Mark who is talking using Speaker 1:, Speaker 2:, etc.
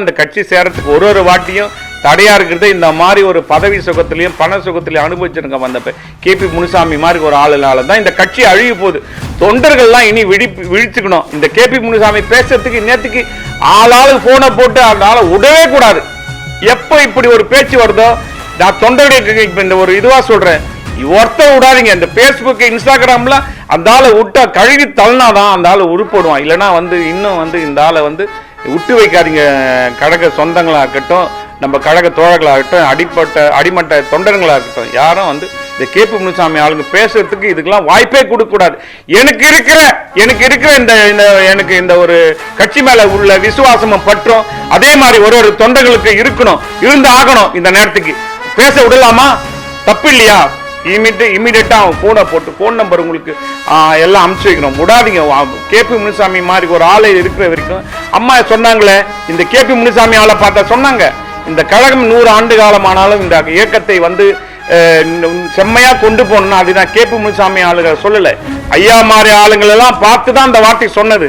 Speaker 1: இந்த கட்சி சேரத்துக்கு ஒரு ஒரு வாட்டியும் தடையா இருக்கிறது இந்த மாதிரி ஒரு பதவி சுகத்திலையும் பண சுகத்திலையும் அனுபவிச்சிருக்க கே பி முனுசாமி மாதிரி ஒரு ஆளுனால தான் இந்த கட்சி அழுகி போகுது. தொண்டர்கள்லாம் இனி விழி விழிச்சுக்கணும். இந்த கே பி முனுசாமி பேசுறதுக்கு நேற்றுக்கு ஆளாளு போனை போட்டு அதனால விடவே கூடாது. எப்போ இப்படி ஒரு பேச்சு வருதோ? நான் தொண்டர்களுக்கு இப்ப இந்த ஒரு இதுவா சொல்றேன். ஒருத்த விடாதீங்க. இந்த ஃபேஸ்புக் இன்ஸ்டாகிராம்ல அந்த ஆளை விட்டா கழுவி தள்ளினாதான் அந்த ஆளை உருப்படுவான். இல்லைன்னா வந்து இன்னும் வந்து இந்த ஆளை வந்து விட்டு வைக்காதீங்க. கழக சொந்தங்களாக இருக்கட்டும் நம்ம கழக தோழர்களாகட்டும் அடிப்பட்ட அடிமட்ட தொண்டர்களாக இருக்கட்டும் யாரும் வந்து இந்த கேபி முனுசாமி ஆளுங்க பேசுறதுக்கு இதுக்கெல்லாம் வாய்ப்பே கொடுக்கக்கூடாது. எனக்கு இருக்கிற எனக்கு இருக்கிற இந்த இந்த எனக்கு இந்த ஒரு கட்சி மேல உள்ள விசுவாசமும் பற்றும் அதே மாதிரி ஒரு ஒரு தொண்டர்களுக்கு இருக்கணும் இருந்து ஆகணும் இந்த நேரத்துக்கு. பேச விடலாமா? தப்பு இல்லையா? இமீடியட் இமீடியட்டாக ஃபோனை போட்டு ஃபோன் நம்பர் உங்களுக்கு எல்லாம் அமுச்சு வைக்கணும். விடாதீங்க. கேபி முனுசாமி மாதிரி ஒரு ஆளை இருக்கிற வரைக்கும். அம்மா சொன்னாங்களே இந்த கேபி முனுசாமி ஆளை பார்த்தா சொன்னாங்க. இந்த கழகம் நூறு ஆண்டு காலமானாலும் இந்த இயக்கத்தை வந்து செம்மையா கொண்டு போகணும்னா அது நான் கேபி முனுசாமி ஆளுங்க சொல்லலை. ஐயா மாதிரி ஆளுங்களெல்லாம் பார்த்து தான் அந்த வார்த்தை சொன்னது.